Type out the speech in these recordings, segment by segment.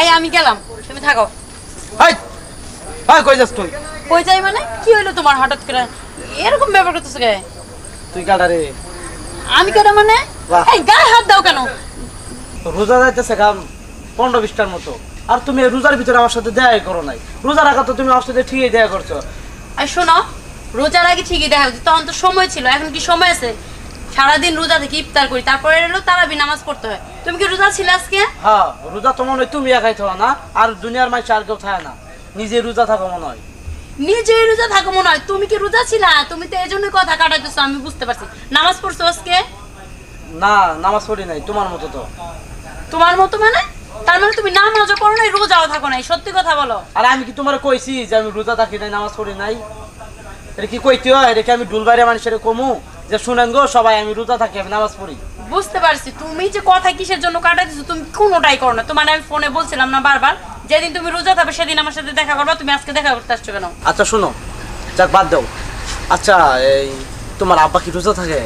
এই আমি গেলাম। তুমি থাকো। হাই কই যাস তুই? কই যাই মানে? কি হইল তোমার হঠাৎ করে? এরকম ব্যাপার করতেছো কে? তুই কাটা রে আমি কেন মানে? এই গায়ে হাত দাও কেন? রোজা যাইতেছে কাম পনেরো বিশটার মতো। আর তুমি রোজার ভিতরে আমার সাথে দেয়াই করো নাই। রোজা রাখা তো তুমি আমার সাথে ঠিকই দেয়া করছ। আর শোনো রোজার আগে ঠিকই দেখা হচ্ছে তখন তো সময় ছিল। এখন কি সময় আছে? সারাদিন রোজা থেকে ইফতার করি তারপরে এলো তারাবি নামাজ পড়তে হয়। তুমি কি রোজা ছিলে আজকে? হ্যাঁ রোজা তো মনে হয় তুমি একাই থাকো না আর দুনিয়ার মাইছে আর কেউ থাকে না। নিজে রোজা থাকো মনে হয়। নিজেই রোজা থাকো মনে হয়। তুমি কি রোজা ছিলা? তুমি তো এই জন্য কথা কাটাইতেছো আমি বুঝতে পারছি। নামাজ পড়ছো আজকে? না নামাজ পড়ি নাই তোমার মতো তো। তোমার মতো মানে? তার মানে তুমি নামাজও করো নাই রোজাও থাকো নাই সত্যি কথা বলো। আর আমি কি তোমার কইছি যে আমি রোজা থাকি নাই নামাজ পড়ি নাই? এটা কি কইতে হয়? এটা কি আমি ডুলবাড়ি মানুষের কমু? যে শুনেন গো সবাই আমি রোজা থাকি আমি নামাজ পড়ি। বুঝতে পারছি। তুমি যে কথা কিসের জন্য কাটাইতেছো তুমি কোনোটাই করো না। তোমার আমি ফোনে বলছিলাম না বারবার যেদিন তুমি রোজা থাকবে সেদিন আমার সাথে দেখা করবা তুমি আজকে দেখা করতে আসছো কেন? আচ্ছা শোনো। যাক বাদ দাও। আচ্ছা এই তোমার আব্বা কি রোজা থাকে?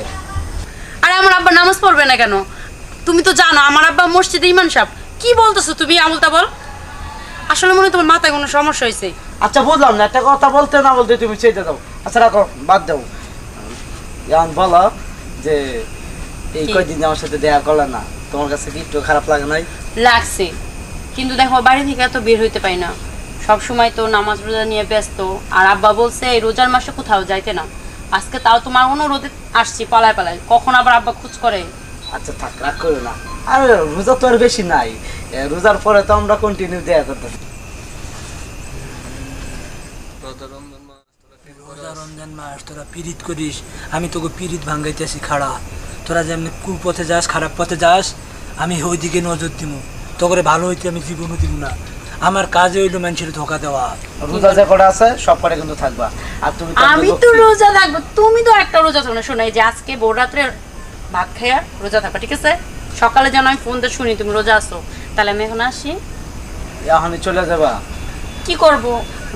আরে আমার আব্বা নামাজ পড়বে না কেন? তুমি তো জানো আমার আব্বা মসজিদে ইমান সাহেব। কি বলতেছো তুমি আমলতা বল? আসলে মনে হয় তোমার মাথায় কোনো সমস্যা হয়েছে। আচ্ছা বুঝলাম না একটা কথা বলতে না বলতে তুমি চেয়ে দাও। আচ্ছা রাখো বাদ দাও। এখন বলো যে এই? কয়দিন আমার সাথে দেখা করলে না? তোমার কাছে কি একটু খারাপ লাগে নাই? লাগছে। কিন্তু দেখো বাড়ি থেকে এত বের হইতে পারি না। সব সময় তো নামাজ রোজা নিয়ে ব্যস্ত। আর আব্বা বলছে এই রোজার মাসে কোথাও যাইতে না। আজকে তাও তোমার অনুরোধে আসছি পালায় পালায়। কখন আবার আব্বা খোঁজ করে? আচ্ছা থাক রাগ করো না। আর রোজা তো আর বেশি নাই। রোজার পরে তো আমরা কন্টিনিউ দেয়া করতেছি। রোজা রমজান মাস তোরা পিরিত করিস আমি তোকে পিরিত ভাঙ্গাইতেছি খাড়া। তোরা যেমনি কুপথে যাস খারাপ পথে যাস আমি ওইদিকে নজর দিব তোকে ভালো হইতে আমি জীবনও দিব না। আমার কাজে হইল মানুষের ধোকা দেওয়া। রোজা যে কটা আছে সব কটা কিন্তু থাকবা। আর তুমি তো আমি তো রোজা থাকব তুমি তো একটা রোজা থাকো না শোনাই যে আজকে ভোর রাত্রে ভাত খাইয়া রোজা থাকবা ঠিক আছে? সকালে যেন আমি ফোন দিয়ে শুনি তুমি রোজা আসো তাহলে আমি এখন আসি। এখনই চলে যাবা। কি করব?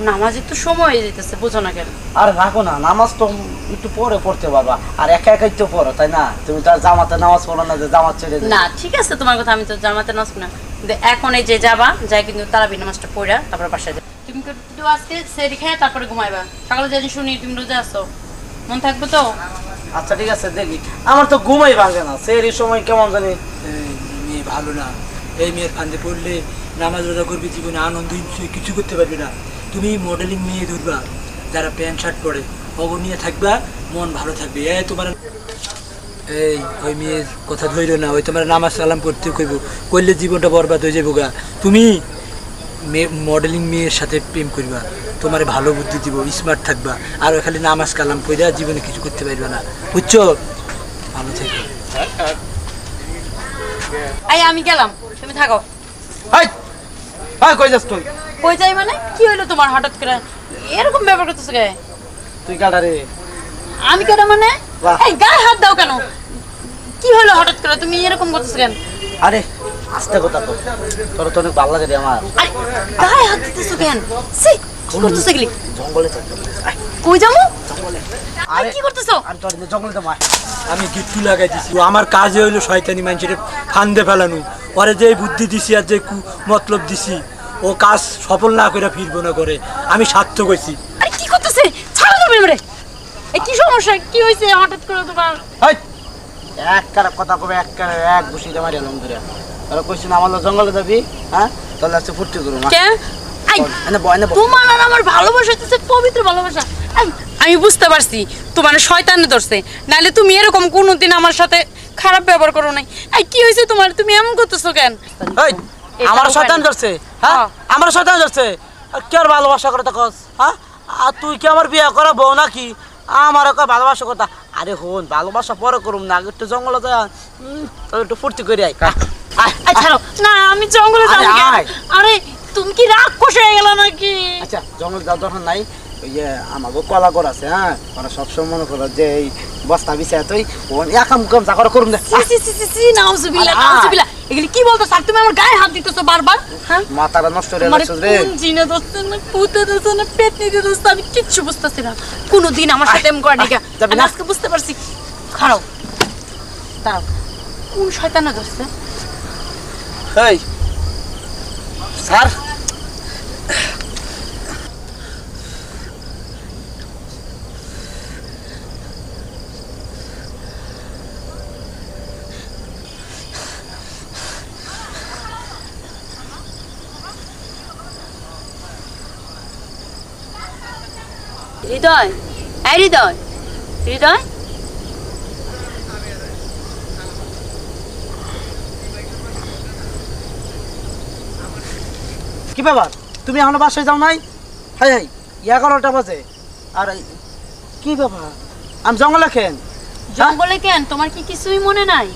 নামাজের তো সময় যেতেছে বুঝো না কেন? আর রাখো না নামাজ তো একটু পরে পড়তে পারবা। আর একা একাই তো পড়ো তাই না? তুমি তো আর জামাতে নামাজ পড়ো না যে জামাত ছেড়ে না ঠিক আছে তোমার কথা আমি তো জামাতে নাচ না। কিন্তু এখন এই যে যাবা যাই কিন্তু তারাবি নামাজটা পড়া তারপরে বাসায় যাবে। তুমি কিন্তু আজকে সেরি খেয়ে তারপরে ঘুমাইবা? সকালে যদি শুনি তুমি রোজা আসো। মন থাকবে তো? আচ্ছা ঠিক আছে দেখি। আমার তো ঘুমাই ভাঙে না। সেই সময় কেমন জানি? মেয়ে ভালো না। এই মেয়ের ফান্দে পড়লে নামাজ রোজা করবি জীবনে আনন্দ কিছু করতে পারবি না। তুমি মডেলিং মেয়ে ধরবা যারা প্যান্ট শার্ট পরে অগ নিয়ে থাকবা মন ভালো থাকবে। এই তোমার এই ওই মেয়ের কথা ধৈর্য না ওই তোমার নামাজ সালাম করতে কইব। করলে জীবনটা বরবাদ হয়ে যাব গা। তুমি মেয়ে মডেলিং মেয়ের সাথে প্রেম করবা। তোমার ভালো বুদ্ধি দিব স্মার্ট থাকবা। আর ওই খালি নামাজ কালাম কইরা জীবনে কিছু করতে পারবে না। বুঝছ? ভালো থাকবে আমি গেলাম। তুমি থাকো। কই যাস তুই? কই যাই মানে? কি হইল তোমার হঠাৎ করে? এরকম ব্যাপার করতেছো কে? তুই কাটা রে। আমি কেন মানে? এই গায়ে হাত দাও কেন? কি হলো হঠাৎ করে? তুমি এরকম করতেছো কেন? আরে আস্তে কথা তো তোর তো অনেক ভালো লাগে রে আমার। আরে গায়ে হাত দিতেছো কেন? সি কি করতেছো এগুলি? জঙ্গলে থাকতে কই যাব? জঙ্গলে। আরে কি করতেছো? আর তোর জঙ্গলে তো আমি গিট্টু লাগাই দিছি আমার কাজে হইল শয়তানি মানুষের ফান্দে ফেলানো। ওরে যে বুদ্ধি দিছি আর যে মতলব দিছি। ও কাজ সফল না করে ফিরবো না করে আমি সার্থক হয়েছি আরে কি করতেছে? ছাড়ো তুমি মেরে এই কি সমস্যা? কি হয়েছে হঠাৎ করে তোমার? হাই! এক খারাপ কথা কবে এক খারাপ এক ঘুষিতে মারি এলাম ধরে তোরা কইছি না আমার জঙ্গলে যাবি হ্যাঁ? তাহলে আজকে ফুর্তি করব কে? আই! এনে বয় বয়। তোমার আর আমার ভালোবাসা হচ্ছে পবিত্র ভালোবাসা। এই, আমি বুঝতে পারছি তোমার শয়তানে ধরছে। নাহলে তুমি এরকম কোনোদিন আমার সাথে খারাপ ব্যবহার করো নাই। এই কি হয়েছে তোমার? তুমি এমন করতেছো কেন? এই আমার শয়তান ধরছে হ্যাঁ? হ্যাঁ। আমার শয়তান ধরছে। আর ভালোবাসা করে তখন হ্যাঁ? আর তুই কি আমার বিয়ে করা বউ নাকি? আমার ওকে ভালোবাসা কথা। আরে হন ভালোবাসা পরে করুম না একটু জঙ্গলে যা। একটু ফুর্তি করে আয়। এই না আমি জঙ্গলে যাব আয়। আরে তুমি কি রাগ কষে গেল নাকি? আচ্ছা জঙ্গলে যাওয়ার দরকার নাই। ওই যে আমাকে কলা কর আছে হ্যাঁ? ওরা সবসময় মনে করো যে এই বস্তা বিছায় তুই ও একাম কাম যা করে করুম দে। সি সি সি সি সি নাউজুবিল্লাহ নাউজুবিল্লাহ এগুলি কি বলতো স্যার তুমি আমার গায়ে হাত দিতেছো বারবার? হ্যাঁ? মাথাটা নষ্ট হয়ে আমার রে। কোন জিনে দোস্ত না পুতে দোস্ত না পেট নিতে দোস্ত আমি কিচ্ছু বুঝতেছি না। কোনোদিন আমার সাথে এমন করে নিকা আমি আজকে বুঝতে পারছি। দাঁড়াও। কোন শয়তানা ধরছে? এই স্যার। হৃদয় এই হৃদয় হৃদয়। কি ব্যাপার? তুমি এখনও বাসায় যাও নাই? হাই হাই এগারোটা বাজে। আর কি ব্যাপার? আমি জঙ্গলে খেন জঙ্গলে কেন? তোমার কি কিছুই মনে নাই?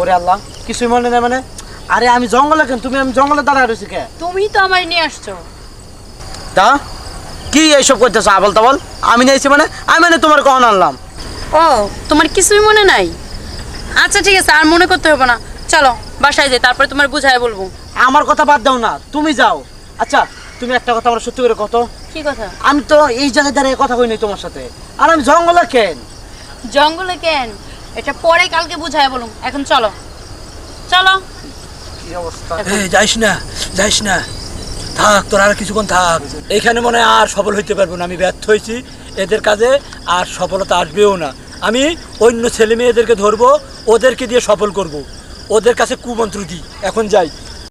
ওরে আল্লাহ কিছুই মনে নাই মানে? আরে আমি জঙ্গলে কেন? তুমি আমি জঙ্গলে দাঁড়ায় রয়েছি কে? তুমি তো আমার নিয়ে আসছো। দা? কি এইসব করতেছো আবল তাবল আমি নিয়েছি মানে? আমি মানে তোমার কখন আনলাম। ও তোমার কিছুই মনে নাই? আচ্ছা ঠিক আছে আর মনে করতে হবে না। চলো বাসায় যাই তারপরে তোমার বুঝায় বলব। আমার কথা বাদ দাও না তুমি যাও। আচ্ছা তুমি একটা কথা আমার সত্যি করে কত? কি কথা? আমি তো এই জায়গায় দাঁড়িয়ে কথা কই নাই তোমার সাথে। আর আমি জঙ্গলে কেন? জঙ্গলে কেন? এটা পরে কালকে বুঝায় বলুন। এখন চলো। চলো। কি অবস্থা? এই যাইস না যাইস না। থাক, তোর আর কিছুক্ষণ থাক। এখানে মনে হয় আর সফল হইতে পারব না, আমি ব্যর্থ হয়েছি। এদের কাজে আর সফলতা আসবেও না। আমি অন্য ছেলে মেয়েদেরকে ধরবো, ওদেরকে দিয়ে সফল করব। ওদের কাছে কুমন্ত্র দিই, এখন যাই।